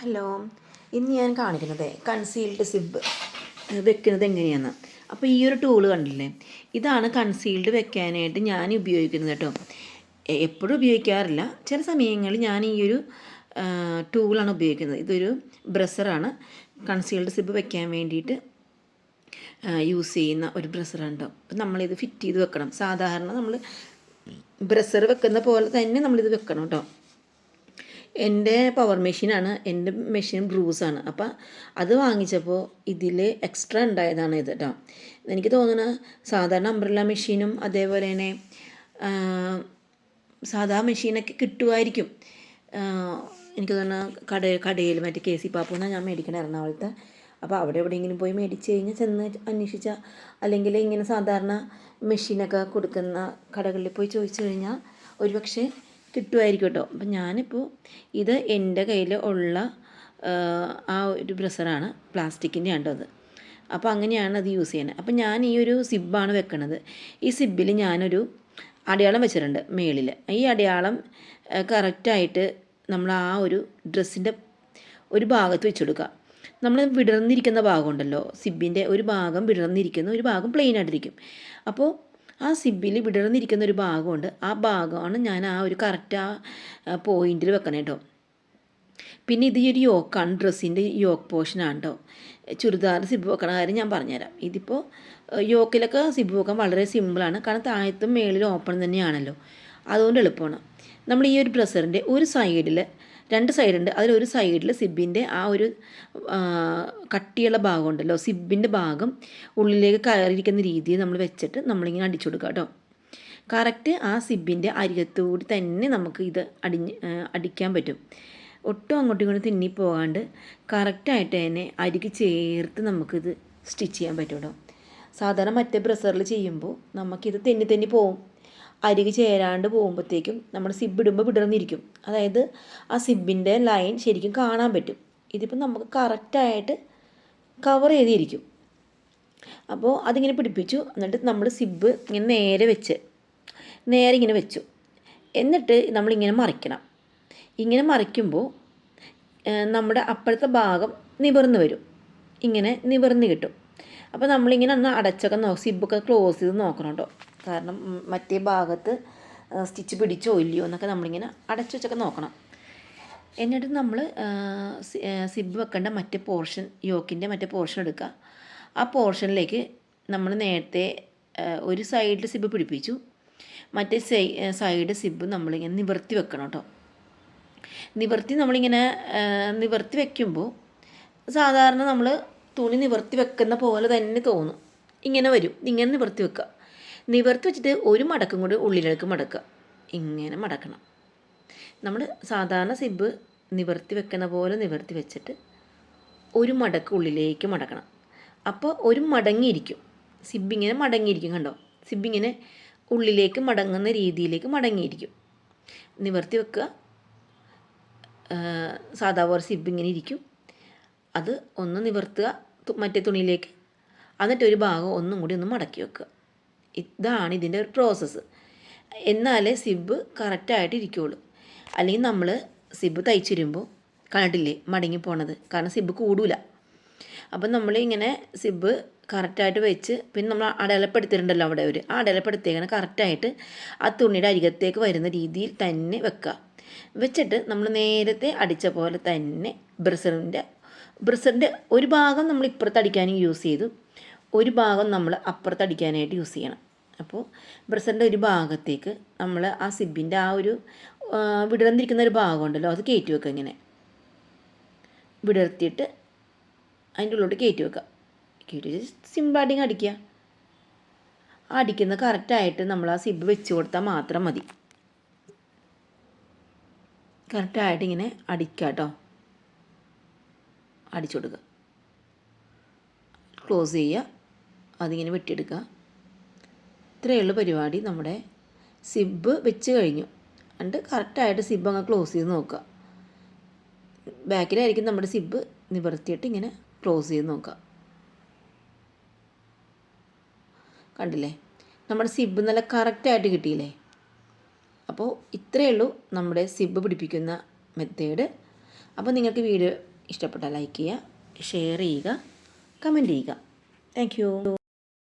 Hello ഇന്ന് ഞാൻ കാണിക്കുന്നത് കൺസീൽഡ് സിബ് വെക്കുന്നത് എങ്ങനെയാണ്? അപ്പോൾ ഈ ഒരു ടൂൾ കണ്ടില്ലേ? ഇതാണ് കൺസീൽഡ് വെക്കാനായിട്ട് ഞാൻ ഉപയോഗിക്കുന്നത് കേട്ടോ. എപ്പോഴും ഉപയോഗിക്കാറില്ല. ചില സമയങ്ങളിൽ ഞാൻ ഈ ഒരു ടൂളാണ് ഉപയോഗിക്കുന്നത്. ഇതൊരു ബ്രസറാണ് കൺസീൽഡ് സിബ് വെക്കാൻ വേണ്ടിയിട്ട് യൂസ് ചെയ്യുന്ന ഒരു ബ്രസറാണ് കേട്ടോ. അപ്പം നമ്മളിത് ഫിറ്റ് ചെയ്ത് വെക്കണം. സാധാരണ നമ്മൾ ബ്രസർ വെക്കുന്ന പോലെ തന്നെ നമ്മളിത് വെക്കണം കേട്ടോ. എന്റെ പവർ മെഷീനാണ് എന്റെ മെഷീൻ ബ്രൂസാണ് അപ്പം അത് വാങ്ങിച്ചപ്പോൾ ഇതിൽ എക്സ്ട്രാ ഉണ്ടായതാണ് ഇത് കേട്ടോ എനിക്ക് തോന്നുന്നത് സാധാരണ അംബ്രല്ല മെഷീനും അതേപോലെ തന്നെ സാധാ മെഷീനൊക്കെ കിട്ടുമായിരിക്കും എനിക്ക് തോന്നുന്നു കട കടയിൽ മറ്റേ കെ സി പാപ്പൂന്നാണ് ഞാൻ മേടിക്കണത് എറണാകുളത്ത്. അപ്പോൾ അവിടെ എവിടെയെങ്കിലും പോയി മേടിച്ച് കഴിഞ്ഞാൽ ചെന്ന് അന്വേഷിച്ചാൽ അല്ലെങ്കിൽ ഇങ്ങനെ സാധാരണ മെഷീനൊക്കെ കൊടുക്കുന്ന കടകളിൽ പോയി ചോദിച്ചു കഴിഞ്ഞാൽ ഒരുപക്ഷെ കിട്ടുമായിരിക്കും കേട്ടോ. അപ്പം ഞാനിപ്പോൾ ഇത് എന്റെ കയ്യിൽ ഉള്ള ആ, ഒരു ബ്രസറാണ് പ്ലാസ്റ്റിക്കിന്റെ ആണ് അത്. അപ്പോൾ അങ്ങനെയാണ് അത് യൂസ് ചെയ്യുന്നത്. അപ്പം ഞാൻ ഈ ഒരു സിബാണ് വെക്കണത്. ഈ സിബിൽ ഞാനൊരു അടയാളം വെച്ചിട്ടുണ്ട് മേളിൽ. ഈ അടയാളം കറക്റ്റായിട്ട് നമ്മൾ ആ ഒരു ഡ്രസ്സിന്റെ ഒരു ഭാഗത്ത് വെച്ചെടുക്കുക നമ്മൾ വിടർന്നിരിക്കുന്ന ഭാഗമുണ്ടല്ലോ സിബിന്റെ ഒരു ഭാഗം വിടർന്നിരിക്കുന്നു ഒരു ഭാഗം പ്ലെയിൻ ആയിട്ടിരിക്കും. അപ്പോൾ ആ സിബിൽ വിടർന്നിരിക്കുന്ന ഒരു ഭാഗമുണ്ട്. ആ ഭാഗമാണ് ഞാൻ ആ ഒരു കറക്റ്റ് ആ പോയിന്റിൽ വെക്കണേ കേട്ടോ പിന്നെ ഇത് ഈ ഒരു യോക്കാണ് ഡ്രസ്സിന്റെ യോക്ക് പോർഷനാണ് കേട്ടോ ചുരിദാർ സിബ് വെക്കണ കാര്യം ഞാൻ പറഞ്ഞുതരാം. ഇതിപ്പോൾ യോക്കിലൊക്കെ സിബ് വെക്കാൻ വളരെ സിമ്പിളാണ് കാരണം താഴത്തും മേളിലും ഓപ്പൺ തന്നെയാണല്ലോ. അതുകൊണ്ട് എളുപ്പമാണ്. നമ്മൾ ഈ ഒരു ഡ്രസ്സറിന്റെ ഒരു സൈഡിൽ രണ്ട് സൈഡുണ്ട്. അതിലൊരു സൈഡിൽ സിബിന്റെ ആ ഒരു കട്ടിയുള്ള ഭാഗം ഉണ്ടല്ലോ സിബിന്റെ ഭാഗം ഉള്ളിലേക്ക് കയറിയിരിക്കുന്ന രീതിയിൽ നമ്മൾ വെച്ചിട്ട് നമ്മളിങ്ങനെ അടിച്ചു കൊടുക്കുക കേട്ടോ. കറക്റ്റ് ആ സിബിന്റെ അരികത്തുകൂടി തന്നെ നമുക്ക് ഇത് അടിഞ്ഞ് അടിക്കാൻ പറ്റും. ഒട്ടും അങ്ങോട്ടും ഇങ്ങോട്ടും തിന്നി പോകാണ്ട് കറക്റ്റായിട്ട് തന്നെ അരിക്ക് ചേർത്ത് നമുക്കിത് സ്റ്റിച്ച് ചെയ്യാൻ പറ്റും കേട്ടോ. സാധാരണ മറ്റേ പ്രസറിൽ ചെയ്യുമ്പോൾ നമുക്കിത് തെന്നി തെന്നി പോവും. അരികെ ചേരാണ്ട് പോകുമ്പോഴത്തേക്കും നമ്മൾ സിബ് ഇടുമ്പോൾ വിടർന്നിരിക്കും അതായത് ആ സിബിന്റെ ലൈൻ ശരിക്കും കാണാൻ പറ്റും. ഇതിപ്പോൾ നമുക്ക് കറക്റ്റായിട്ട് കവർ ചെയ്തിരിക്കും. അപ്പോൾ അതിങ്ങനെ പിടിപ്പിച്ചു. എന്നിട്ട് നമ്മൾ സിബ് ഇങ്ങനെ നേരെ വെച്ച് നേരെ ഇങ്ങനെ വെച്ചു. എന്നിട്ട് നമ്മളിങ്ങനെ മറിക്കണം. ഇങ്ങനെ മറിക്കുമ്പോൾ നമ്മുടെ അപ്പോഴത്തെ ഭാഗം നിവർന്ന് വരും. ഇങ്ങനെ നിവർന്ന് കിട്ടും. അപ്പോൾ നമ്മളിങ്ങനെ ഒന്ന് അടച്ചൊക്കെ നോ സിബൊക്കെ ക്ലോസ് ചെയ്ത് നോക്കണം കേട്ടോ കാരണം മറ്റേ ഭാഗത്ത് സ്റ്റിച്ച് പിടിച്ചോ ഇല്ലയോ എന്നൊക്കെ നമ്മളിങ്ങനെ അടച്ചു വെച്ചൊക്കെ നോക്കണം. എന്നിട്ട് നമ്മൾ സിബ് വെക്കേണ്ട മറ്റേ പോർഷൻ യോക്കിന്റെ മറ്റേ പോർഷൻ എടുക്കുക ആ പോർഷനിലേക്ക് നമ്മൾ നേരത്തെ ഒരു സൈഡിൽ സിബ് പിടിപ്പിച്ചു. മറ്റേ സൈ സൈഡ് സിബ് നമ്മളിങ്ങനെ നിവർത്തി വെക്കണം കേട്ടോ നിവർത്തി നമ്മളിങ്ങനെ നിവർത്തി വെക്കുമ്പോൾ സാധാരണ നമ്മൾ തുണി നിവർത്തി വെക്കുന്ന പോലെ തന്നെ തോന്നും. ഇങ്ങനെ വരും. ഇങ്ങനെ നിവർത്തി വെക്കുക നിവർത്തി വെച്ചിട്ട് ഒരു മടക്കും കൂടി ഉള്ളിലേക്ക് മടക്കുക. ഇങ്ങനെ മടക്കണം. നമ്മൾ സാധാരണ സിബ് നിവർത്തി വെക്കുന്ന പോലെ നിവർത്തി വെച്ചിട്ട് ഒരു മടക്ക് ഉള്ളിലേക്ക് മടക്കണം. അപ്പോൾ ഒരു മടങ്ങിയിരിക്കും. സിബിങ്ങനെ മടങ്ങിയിരിക്കും കണ്ടോ? സിബിങ്ങനെ ഉള്ളിലേക്ക് മടങ്ങുന്ന രീതിയിലേക്ക് മടങ്ങിയിരിക്കും. നിവർത്തി വെക്കുക. സാധാ പോലെ സിബ് ഇങ്ങനെ ഇരിക്കും. അത് ഒന്ന് നിവർത്തുക. മറ്റേ തുണിയിലേക്ക്. എന്നിട്ട് ഒരു ഭാഗം ഒന്നും കൂടി ഒന്ന് മടക്കി വെക്കുക. ഇതാണ് ഇതിന്റെ പ്രോസസ്സ് എന്നാലേ സിബ് കറക്റ്റായിട്ട് ഇരിക്കുകയുള്ളൂ അല്ലെങ്കിൽ നമ്മൾ സിബ് തയ്ച്ചിരുമ്പോൾ കണ്ടില്ലേ മടങ്ങി പോണത്? കാരണം സിബ് കൂടൂല. അപ്പം നമ്മൾ ഇങ്ങനെ സിബ് കറക്റ്റായിട്ട് വെച്ച് പിന്നെ നമ്മൾ അടയാളപ്പെടുത്തിയിട്ടുണ്ടല്ലോ അവിടെ ഒരു ആ അടയാളപ്പെടുത്തിയേക്കണ കറക്റ്റായിട്ട് ആ തുണിയുടെ അരികത്തേക്ക് വരുന്ന രീതിയിൽ തന്നെ വെക്കുക. വെച്ചിട്ട് നമ്മൾ നേരത്തെ അടിച്ച പോലെ തന്നെ ബ്രസറിന്റെ ബ്രസറിന്റെ ഒരു ഭാഗം നമ്മൾ ഇപ്പുറത്ത് അടിക്കാനും യൂസ് ചെയ്തു. ഒരു ഭാഗം നമ്മൾ അപ്പുറത്ത് അടിക്കാനായിട്ട് യൂസ് ചെയ്യണം. അപ്പോൾ ബ്രസറിന്റെ ഒരു ഭാഗത്തേക്ക് നമ്മൾ ആ സിബിന്റെ ആ ഒരു വിടർന്നിരിക്കുന്ന ഒരു ഭാഗമുണ്ടല്ലോ അത് കയറ്റി വെക്കുക ഇങ്ങനെ. വിടർത്തിയിട്ട് അതിന്റെ ഉള്ളിലോട്ട് കയറ്റി വെക്കുക. കയറ്റി വെച്ച് സിമ്പിളായിട്ട് അടിക്കുക. അടിക്കുന്ന കറക്റ്റായിട്ട് നമ്മൾ ആ സിബ് വെച്ച് കൊടുത്താൽ മാത്രം മതി. കറക്റ്റായിട്ട് ഇങ്ങനെ അടിക്കുക കേട്ടോ. അടിച്ചു കൊടുക്കുക. ക്ലോസ് ചെയ്യുക. അതിങ്ങനെ വെട്ടിയെടുക്കുക. ഇത്രയേ ഉള്ളൂ പരിപാടി. നമ്മുടെ സിബ് വെച്ച് കഴിഞ്ഞു. എന്നിട്ട് കറക്റ്റായിട്ട് സിബ് അങ്ങ് ക്ലോസ് ചെയ്ത് നോക്കുക. ബാക്കിലായിരിക്കും നമ്മുടെ സിബ് നിവർത്തിയിട്ട് ഇങ്ങനെ ക്ലോസ് ചെയ്ത് നോക്കുക. കണ്ടില്ലേ? നമ്മുടെ സിബ് നല്ല കറക്റ്റായിട്ട് കിട്ടിയില്ലേ? അപ്പോൾ ഇത്രയേ ഉള്ളൂ നമ്മുടെ സിബ് പിടിപ്പിക്കുന്ന മെത്തേഡ്. അപ്പോൾ നിങ്ങൾക്ക് വീഡിയോ ഇഷ്ടപ്പെട്ടാൽ ലൈക്ക് ചെയ്യുക ഷെയർ ചെയ്യുക കമന്റ് ചെയ്യുക. താങ്ക്